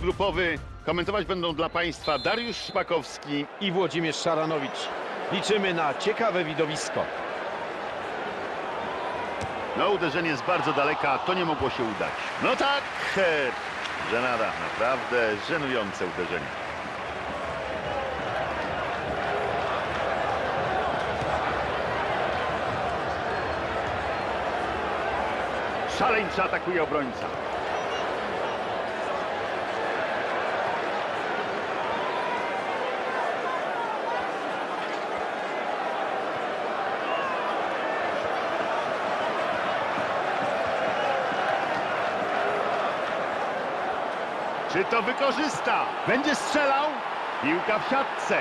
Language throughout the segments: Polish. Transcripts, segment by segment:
grupowy. Komentować będą dla Państwa Dariusz Szpakowski. i Włodzimierz Szaranowicz. Liczymy na ciekawe widowisko. No, uderzenie z bardzo daleka, to nie mogło się udać. No tak, żenada, naprawdę żenujące uderzenie. Szaleńczo atakuje obrońca. Czy to wykorzysta? Będzie strzelał? Piłka w siatce.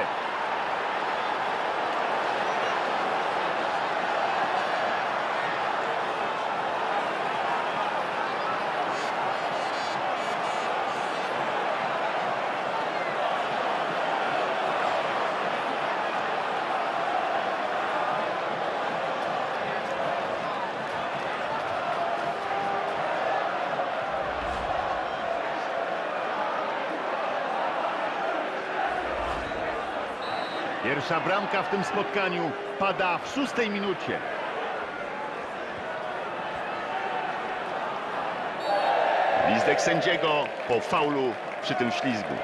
Pierwsza bramka w tym spotkaniu pada w szóstej minucie. Gwizdek sędziego po faulu przy tym ślizgu.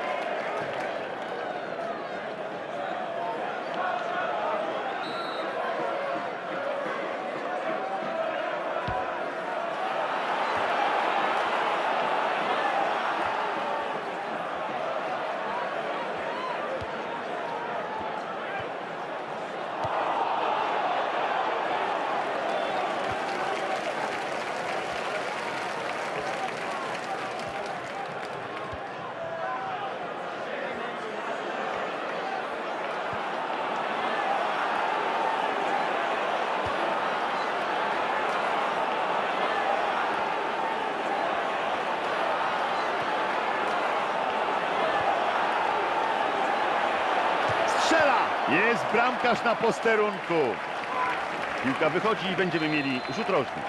Jest bramkarz na posterunku. Piłka wychodzi i będziemy mieli rzut rożny.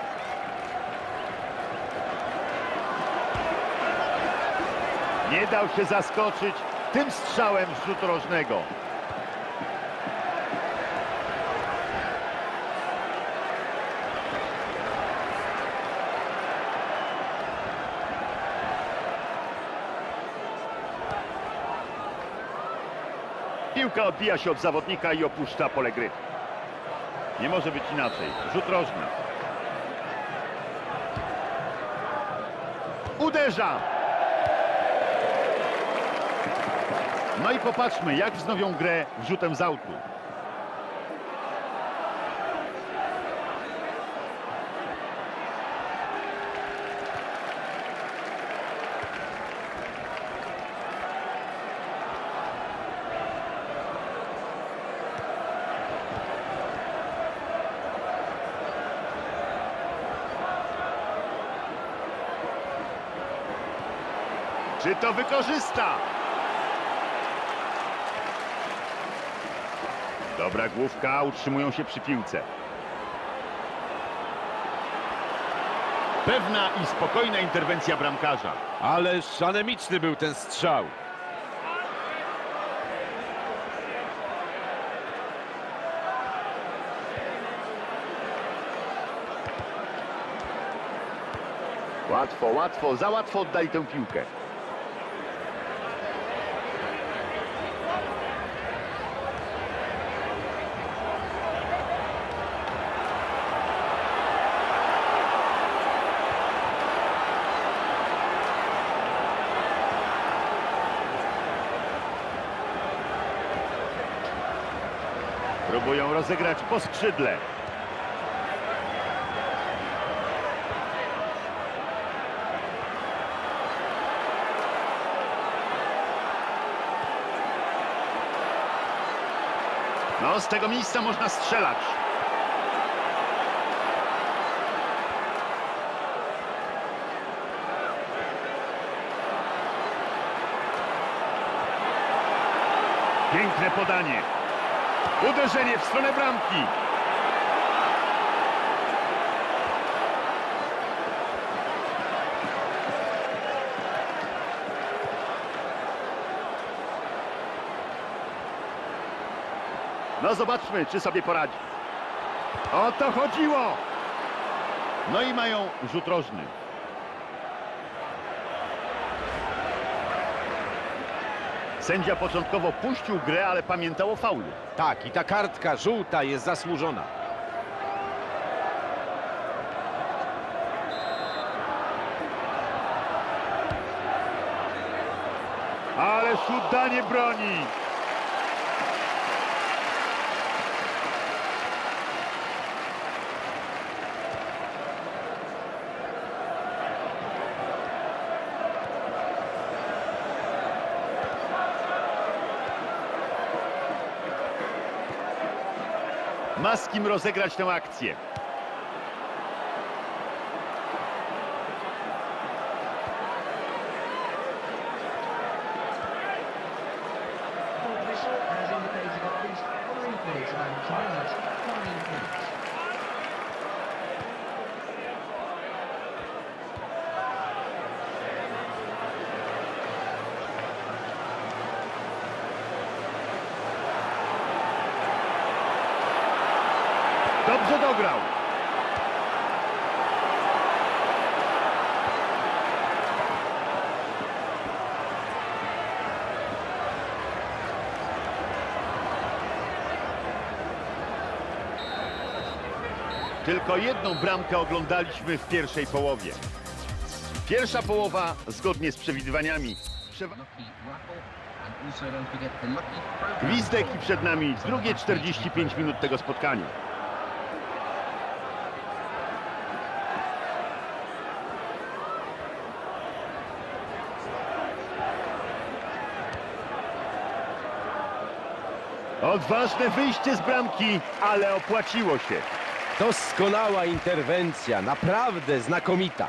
Nie dał się zaskoczyć tym strzałem z rzutu rożnego. Piłka odbija się od zawodnika i opuszcza pole gry. Nie może być inaczej. Rzut rożny. Uderza! No i popatrzmy, jak wznowią grę rzutem z autu. Czy to wykorzysta? Dobra główka, utrzymują się przy piłce. Pewna i spokojna interwencja bramkarza. Ale szanemiczny był ten strzał. Łatwo, łatwo, za łatwo oddali tę piłkę. Próbują rozegrać po skrzydle. No, z tego miejsca można strzelać. Piękne podanie. Uderzenie w stronę bramki. No zobaczmy, czy sobie poradzi. O to chodziło! No i mają rzut rożny. Sędzia początkowo puścił grę, ale pamiętał o faulu. Tak, i ta kartka żółta jest zasłużona. Ale danie broni. Ma z kim rozegrać tę akcję. The official Tylko jedną bramkę oglądaliśmy w pierwszej połowie. Pierwsza połowa, zgodnie z przewidywaniami. Gwizdek i przed nami drugie 45 minut tego spotkania. Odważne wyjście z bramki, ale opłaciło się. Doskonała interwencja, naprawdę znakomita.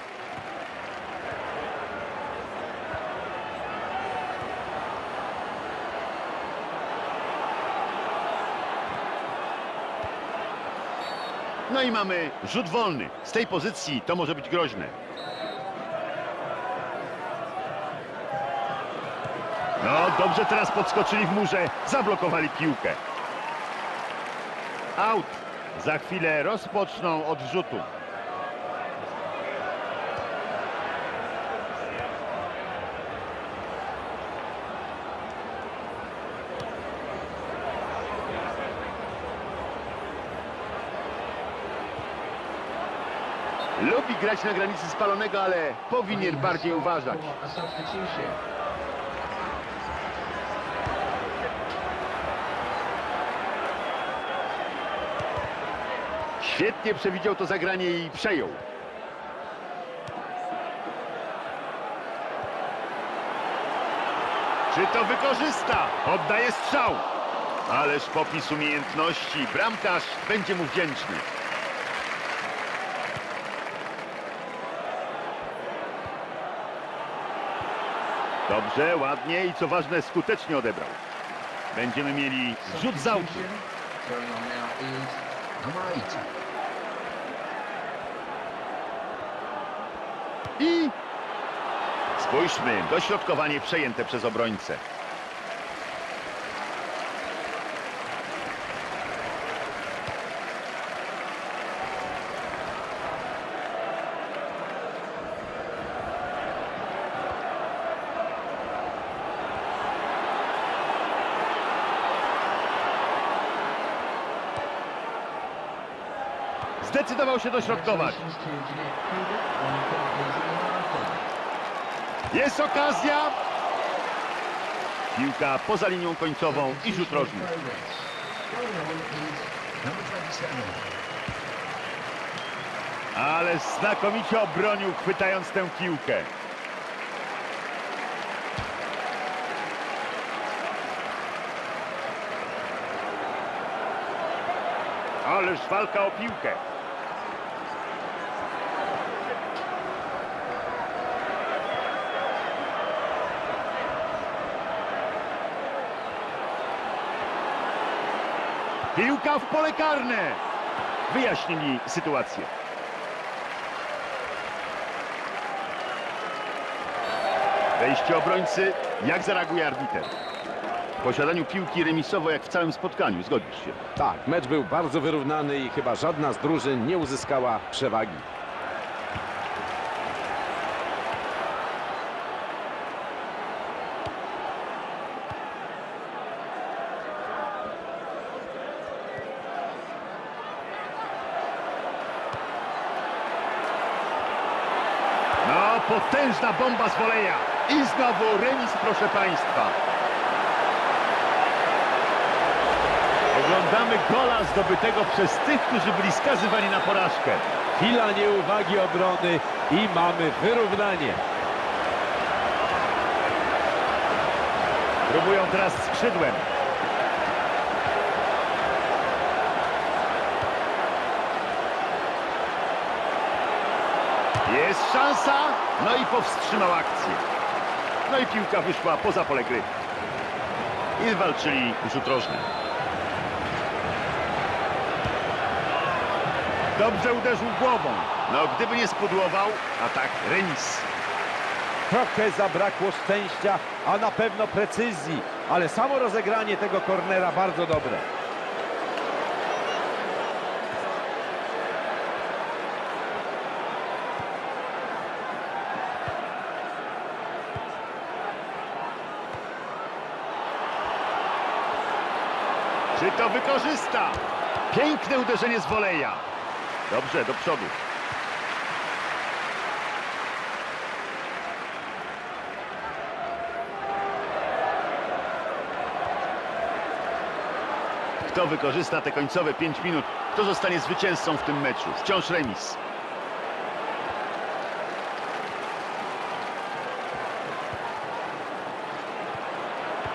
No i mamy rzut wolny. Z tej pozycji to może być groźne. No, dobrze teraz podskoczyli w murze, zablokowali piłkę. Out. Za chwilę rozpoczną od rzutu. Lubi grać na granicy spalonego, ale powinien bardziej uważać. Świetnie przewidział to zagranie i przejął. Czy to wykorzysta? Oddaje strzał. Ależ popis umiejętności. Bramkarz będzie mu wdzięczny. Dobrze, ładnie i co ważne skutecznie odebrał. Będziemy mieli rzut z. I spójrzmy, dośrodkowanie przejęte przez obrońcę. Zdecydował się dośrodkować. Jest okazja. Piłka poza linią końcową i rzut rożny. Progress. Going on is number 27. Ale znakomicie obronił, chwytając tę piłkę. Ależ walka o piłkę. Piłka w pole karne. Wyjaśnili sytuację. Wejście obrońcy. Jak zareaguje arbiter? posiadaniu piłki remisowo jak w całym spotkaniu, zgodzisz się? Tak, mecz był bardzo wyrównany i chyba żadna z drużyn nie uzyskała przewagi. No, potężna bomba z woleja. I znowu remis, proszę Państwa. Oglądamy gola zdobytego przez tych, którzy byli skazywani na porażkę. Chwila nieuwagi obrony i mamy wyrównanie. Próbują teraz skrzydłem. Szansa, no i powstrzymał akcję. No i piłka wyszła poza pole gry. I walczyli rzut rożny. Dobrze uderzył głową. No gdyby nie spudłował, a tak remis. Trochę zabrakło szczęścia, a na pewno precyzji, ale samo rozegranie tego kornera bardzo dobre. Czy to wykorzysta? Piękne uderzenie z woleja. Dobrze, do przodu. Kto wykorzysta te końcowe 5 minut? Kto zostanie zwycięzcą w tym meczu? Wciąż remis.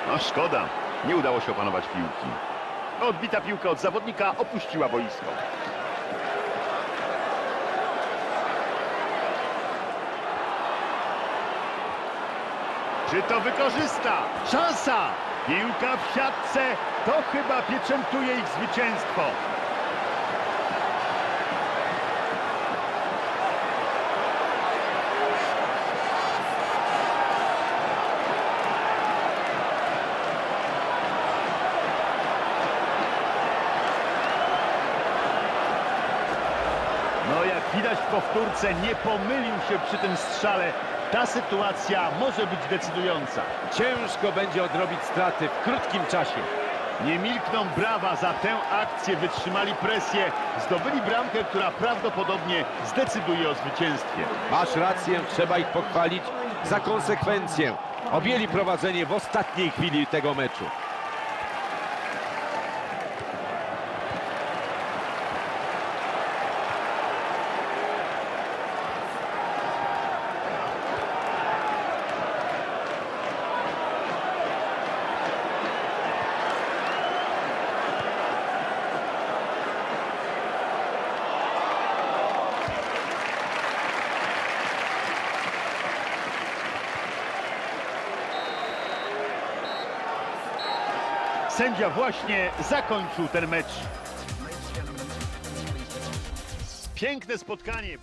No szkoda, nie udało się opanować piłki. Odbita piłka od zawodnika opuściła boisko. Czy to wykorzysta? Szansa! Piłka w siatce, to chyba pieczętuje ich zwycięstwo. No jak widać w powtórce nie pomylił się przy tym strzale. Ta sytuacja może być decydująca. Ciężko będzie odrobić straty w krótkim czasie. Nie milkną brawa za tę akcję, wytrzymali presję, zdobyli bramkę, która prawdopodobnie zdecyduje o zwycięstwie. Masz rację, trzeba ich pochwalić za konsekwencję. Objęli prowadzenie w ostatniej chwili tego meczu. Sędzia właśnie zakończył ten mecz. Piękne spotkanie.